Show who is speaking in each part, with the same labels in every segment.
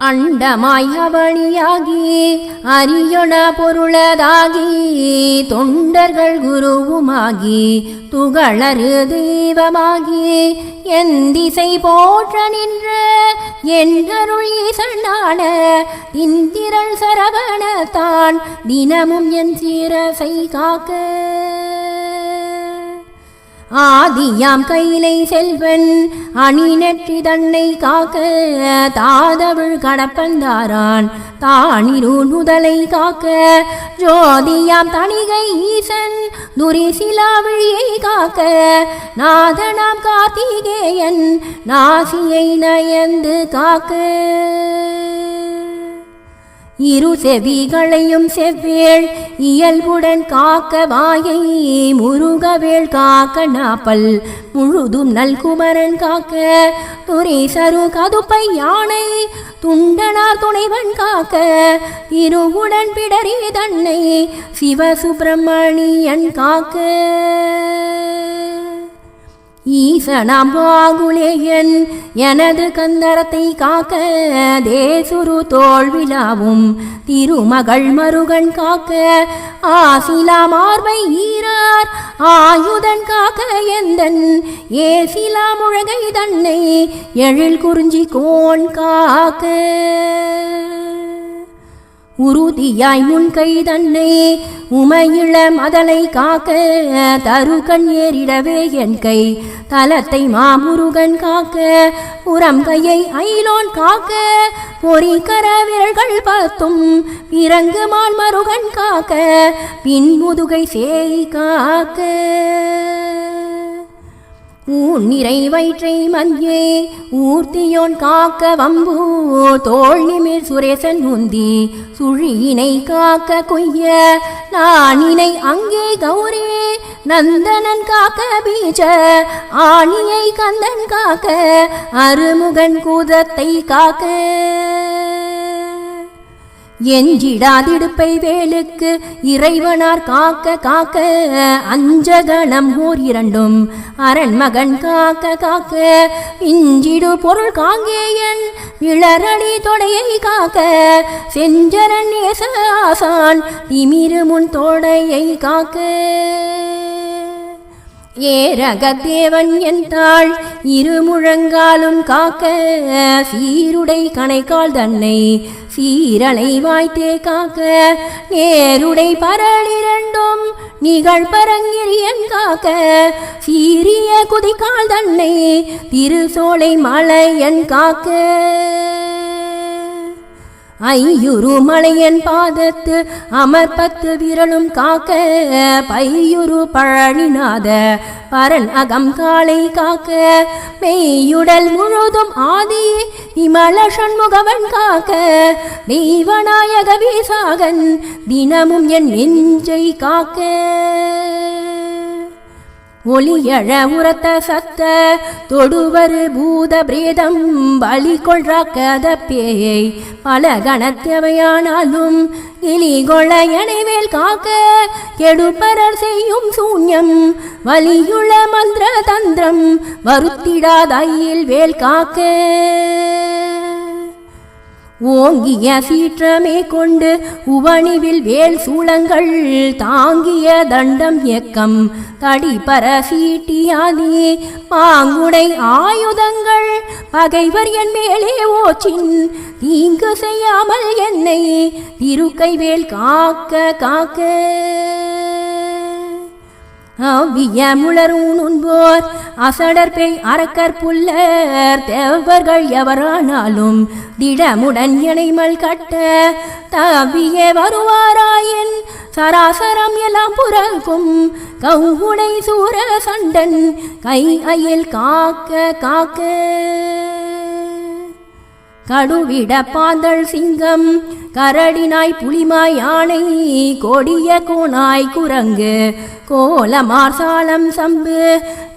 Speaker 1: அண்டமாய் அவனியாகி அரியொண பொருளதாகி தொண்டர்கள் குருவுமாகி துகளரு தெய்வமாகி என் திசை போற்ற நின்ற என்றருள் ஈசனான இந்திரள் சரவணத்தான் தினமும் என் சீரசை காக்க. ஆதியாம் கையிலை செல்வன் அணி நெற்றி தன்னை காக்க தாதவிழ் கடப்பந்தாரான் தானிரு முதலை காக்க ஜோதியாம் தணிகை ஈசன் துரிசிலாவிழியை காக்க நாதனாம் கார்த்திகேயன் நாசியை நயந்து காக்க. இரு செவிகளையும் செவ்வேள் இயல்புடன் காக்க வாயை முருகவேள் காக்க நாப்பல். முழுதும் நல்குமரன் காக்க துரை சரு கதுப்பை யானை துண்டனார் துணைவன் காக்க. இருவுடன் பிடரி தன்னை சிவசுப்பிரமணியன் காக்க. ஈசனாம் பாகுலேயன் எனது கந்தரத்தை காக்க தேசுரு தோல்விழாவும் திருமகள் மருகன் காக்க ஆசிலா மார்பை ஈரார் ஆயுதன் காக்க எந்தன் ஏசிலா முழகை தன்னை எழில் குறிஞ்சி கோன் காக்க. உறுதியாய் முன்கை தன்னை உமையிள மதலை காக்க தருகண் ஏறிடவே என் கை. தலத்தை மாமுருகன் காக்க புறம் கையை ஐலோன் காக்க பொறிக்கர விரல்கள் பார்த்தும் இறங்கு மால் மருகன் காக்க பின் முதுகை சேய் காக்க. ஊன் நிறை வயிற்றை மஞ்சே ஊர்த்தியோன் காக்க வம்பூ தோல் நிமிர் சுரேசன் உந்தி சுழியினை காக்க கொய்ய நானினை அங்கே கௌரே நந்தனன் காக்க பீஜ ஆணியை கந்தன் காக்க அருமுகன் கூதத்தை காக்க. எஞ்சிடாதிடுப்பை வேலுக்கு இறைவனார் காக்க காக்க அஞ்சகணம் ஓர் இரண்டும். அரண்மகன் காக்க காக்க இஞ்சிடு பொருள் காங்கேயன் இளரணி தொடையை காக்க செஞ்சரன் நேச ஆசான் திமிரு முன் தொடையை காக்க. ஏரகத்தேவன் என்றாள் இருமுழங்காலும் காக்க சீருடை கணைக்கால் தன்னை சீரலை வாய்த்தே காக்க நேருடை பரளிரண்டும் நிகழ் பரங்கிரியன் காக்க. சீரிய குதிக்கால் தன்னை திருசோலை மலையன் காக்க. ஐயுரு மலையன் பாதத்து அமர் பத்து விரலும் காக்க பையுரு பழனிநாத பரன் அகம் காலை காக்க. மெய்யுடல் முழுதும் ஆதி விமல சண்முகவன் காக்க. தெய்வநாயக வீசாகன் தினமும் என் நெஞ்சை காக்க. ஒளியழ உரத்த சத்த தொடுவரு பூத பிரேதம் பலி கொள்றாக்கத பேயை பல கணத்தவையானாலும் இலி கொள்ள எனைவேல் காக்க கெடுப்பரர் செய்யும் சூன்யம் வலியுள மந்திர தந்திரம் வருத்திடாதையில் வேல் காக்க. ஓங்கிய சீற்றமே கொண்டு உவணிவில் வேல் சூளங்கள் தாங்கிய தண்டம் இயக்கம். தடிபர சீட்டியாதி பாங்குடை ஆயுதங்கள். பகைவர் என் மேலே ஓச்சின் தீங்கு செய்யாமல் என்னை திருக்கைவேல் காக்க காக்க. அவ்விய உண்போர் அசடர் பெய் அறக்கற் புல்லர் தேவர்கள் எவரானாலும் திடமுடன் இணைமல் கட்ட தவிய வருவாராயின் சராசரம் எல்லாம் புறக்கும் கவுடை சூர சண்டன் கை அயில் காக்க காக்க. கடுவிட பாந்தள் சிங்கம் கரடினாய் புலிமாய் யானை கொடிய கோனாய் குரங்கு கோலமார் சாலம் சம்பு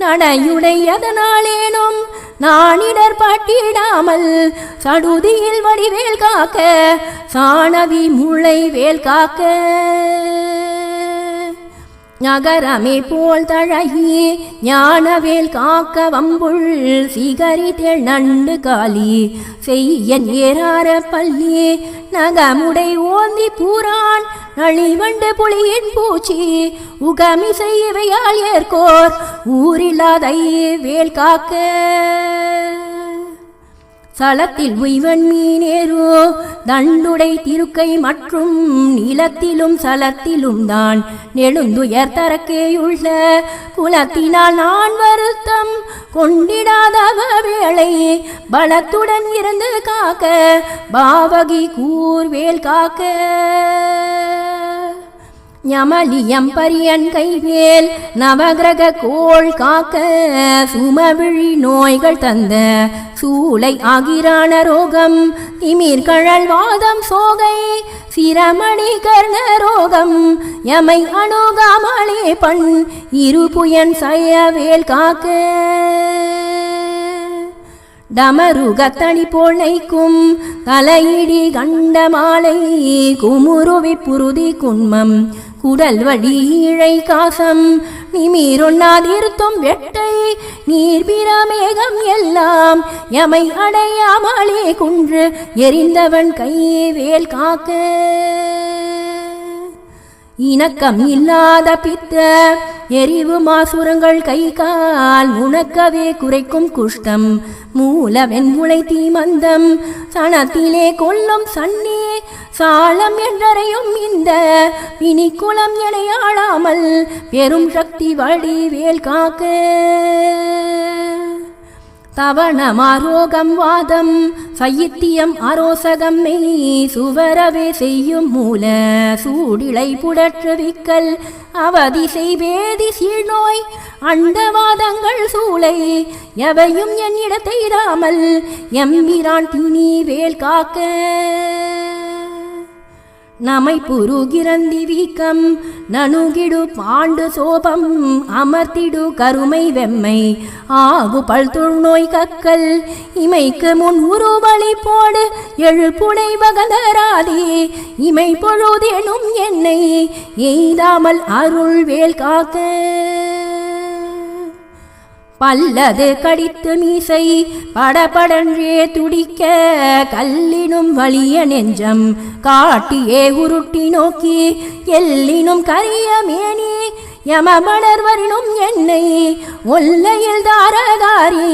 Speaker 1: நடையுடையதனாலேனும் நானிடர் பட்டிடாமல் சடுதியில் வடிவேல் காக்க சாணவி முளை வேல் காக்க. நகரமே போல் தழகி ஞானவேல் காக்க வம்புள் சிகரித்தேள் நண்டு காலி. செய்யன் ஏறார பள்ளி நகமுடை ஓந்தி பூரான் நளிவண்டு புலியின் பூச்சி. உகமிசை இவையால் ஏற்கோர் ஊரில்லாதை வேல் காக்க. சலத்தில் உய்வன் மீனேரோ தண்டுடை திருக்கை மற்றும் நிலத்திலும் சலத்திலும் தான் நெழுந்துயர் தரக்கேயுள்ள. குலத்தினால் நான் வருத்தம் கொண்டிடாதவ வேளை பலத்துடன் இருந்து காக்க பாவகி கூர்வேல் காக்க. ஞமலியம் பரியன் கைவேல் நவகிரக கோள் காக்க சுமவிழி நோய்கள் தந்த சூளை ஆகிரான ரோகம் திமிர் கழல் வாதம் சோகை சிரமணி கர்ண ரோகம். யமை அணுகாமலே பண் இருபுயன் சயவேல் காக்க. டமருகத்தனி நைக்கும் தலையிடி கண்ட மாலை குமுருவி புருதி குன்மம். குடல் வழி இழை காசம் நிமீரொன்னாதிருத்தும் வெட்டை நீர்பிரமேகம் எல்லாம் எமை அடையாமலே குன்று எரிந்தவன் கையே வேல் காக்க. இணக்கம் இல்லாத பித்த எரிவு மாசுரங்கள் கை கால் உணக்கவே குறைக்கும் குஷ்டம். மூல வெண்முளை தீமந்தம் சனத்திலே கொல்லும் சன்னே சாலம் என்றறையும் இந்த பிணிக்குளம் எனையாளாமல் பெரும் சக்தி வடிவேல் காக்க. தவணமாரோகம் வாதம் சைத்தியம் அரோசகம் மெய் சுவரவே செய்யும் மூல சூடிலை புடற்றுவிக்கல் அவதி செய்வேதி சீழ்நோய் அண்டவாதங்கள் சூளை எவையும் என் இடத்தை ராமல் எம்பிரான் திணி வேல் காக்க. நமை புருகிரந்தி வீக்கம் நனுகிடு பாண்டு சோபம் அமர்த்திடு கருமை வெம்மை. ஆகு பல்துள் நோய் கக்கல் இமைக்கு முன் உருவழி போடு எழுப்புடை வகந்தராதே. இமை பொழுதெனும் என்னை எய்தாமல் அருள் வேல் காக்க. பல்லது கடித்து மீசை படபடன்றே துடிக்க கல்லினும் வலிய நெஞ்சம் காட்டியே உருட்டி நோக்கி எல்லினும் கரிய மேனி யமபடர் வரினும் என்னை ஒல்லையில் தாரதாரி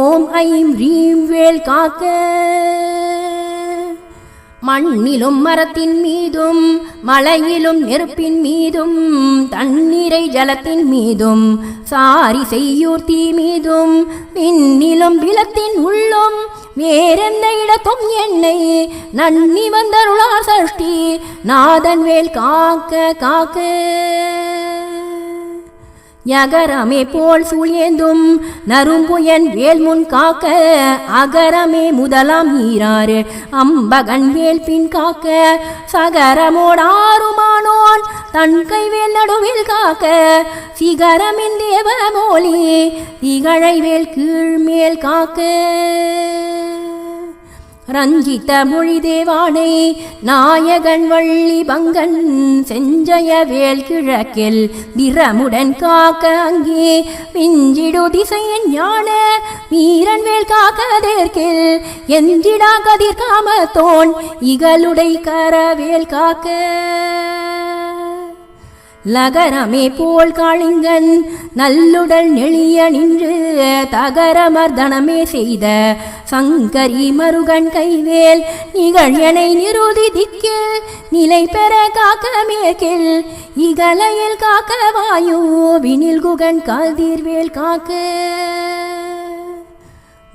Speaker 1: ஓம் ஐம் ரீம் வேல் காக்க. மண்ணிலும் மரத்தின் மீதும் மலையிலும் நெருப்பின் மீதும் தண்ணீரை ஜலத்தின் மீதும் சாரி செய்யூர் தீ மீதும் விண்ணிலும் விளத்தின் உள்ளும் வேறெந்த இடத்தும் என்னை நன்னி வந்தருளார் சஷ்டி நாதன் வேல் காக்க காக்க. யகரமே போல் சூழ்யேந்தும் நரும்புயன் வேல் முன் காக்க அகரமே முதலாம் ஈராறு அம்பகன் வேல் பின் காக்க சகரமோடாருமானோன் தன் கைவேல் நடுவில் காக்க சிகரமின் தேவ மோலி திகழை வேல் கீழ் மேல் காக்க. ரஞ்சித மொழி தேவானை நாயகன் வள்ளி பங்கன் செஞ்சய வேல் கிழக்கில் திறமுடன் காக்க அங்கே விஞ்சிடு திசையன் ஞான வீரன் வேல் காக்க தேர்க்கில் எந்திடா கதிர் காமத்தோன் இகலுடை கரவேல் காக்க. லகரமே போல் காளிங்கன் நல்லுடல் நெளிய நின்று தகரமர்தனமே செய்த சங்கரி மருகன் கைவேல் நிகழ்யனை நிருதி திக்கில் நிலை பெற காக்க மேற்கில் இகலையில் காக்க வாயு வினில் குகன் கதிர்வேல் காக்க.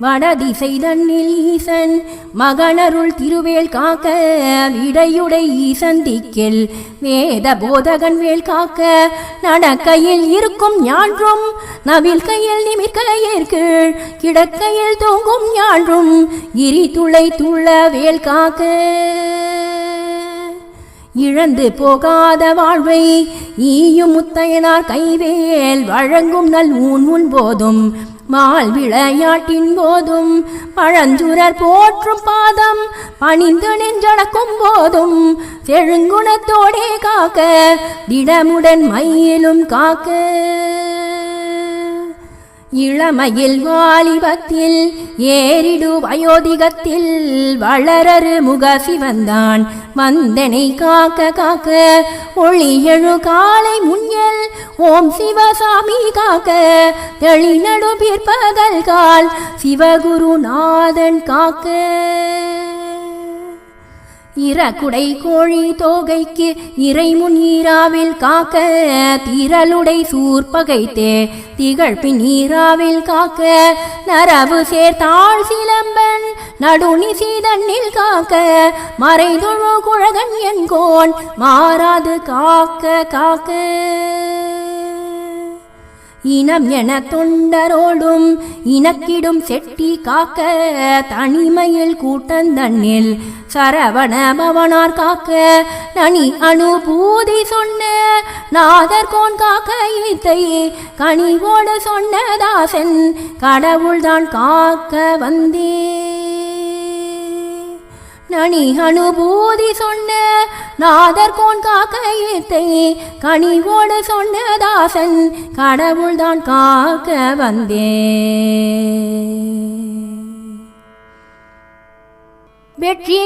Speaker 1: வடதிசை தன்னில் ஈசன் மகனருள் திருவேல் காக்க விடையுடை ஈசன் திக்கில். வேத போதகன் வேல் காக்க நடக்கையில் இருக்கும் ஞான்றும் நவில் கையில் நிமிர்க்கையில் கிடக்கையில் தூங்கும் ஞான்றும் இரி துளை துள்ள வேல் காக்க. இழந்து போகாத வாழ்வை ஈயும் முத்தையனார் கைவேல் வழங்கும் நல் ஊன் உன் போதும் மால் விளையாட்டின் போதும் பழஞ்சுரர் போற்றும் பாதம் பணிந்து நெஞ்சடக்கும் போதும் செழுங்குணத்தோடே காக்க திடமுடன் மயிலும் காக்க. இளமையில் வாலிபத்தில் ஏறிடு வயோதிகத்தில் வளரரு முக சிவந்தான் வந்தனை காக்க காக்க ஒளி எழு காலை முன்னில் ஓம் சிவசாமி காக்க. தெளிநடு பிற்பகல் கால் சிவகுருநாதன் காக்க. இறக்குடை கோழி தோகைக்கு இறைமுன் ஈராவில் காக்க திரளுடை சூர்பகைத்தே திகழ்பின் ஈராவில் காக்க நரவு சேர்த்தாள் சிலம்பன் நடுநி சீதண்ணில் காக்க மறைதொழு குழகன் என்கோன் மாறாது காக்க காக்க. இனம் என தொண்டரோடும் இனக்கிடும் செட்டி காக்க தனிமையில் கூட்டந்தண்ணில் சரவண பவனார் காக்க. நனி அனுபூதி சொன்ன நாதர்கோன் காக்க இத்தையே கனிவோடு சொன்ன தாசன் கடவுள்தான் காக்க வந்தே. நனி அனுபூதி சொன்ன நாதர்கோன் காக்க காக்கையத்தை கனிவோடு சொன்ன தாசன் கடவுள்தான் காக்க வந்தே. வெற்றி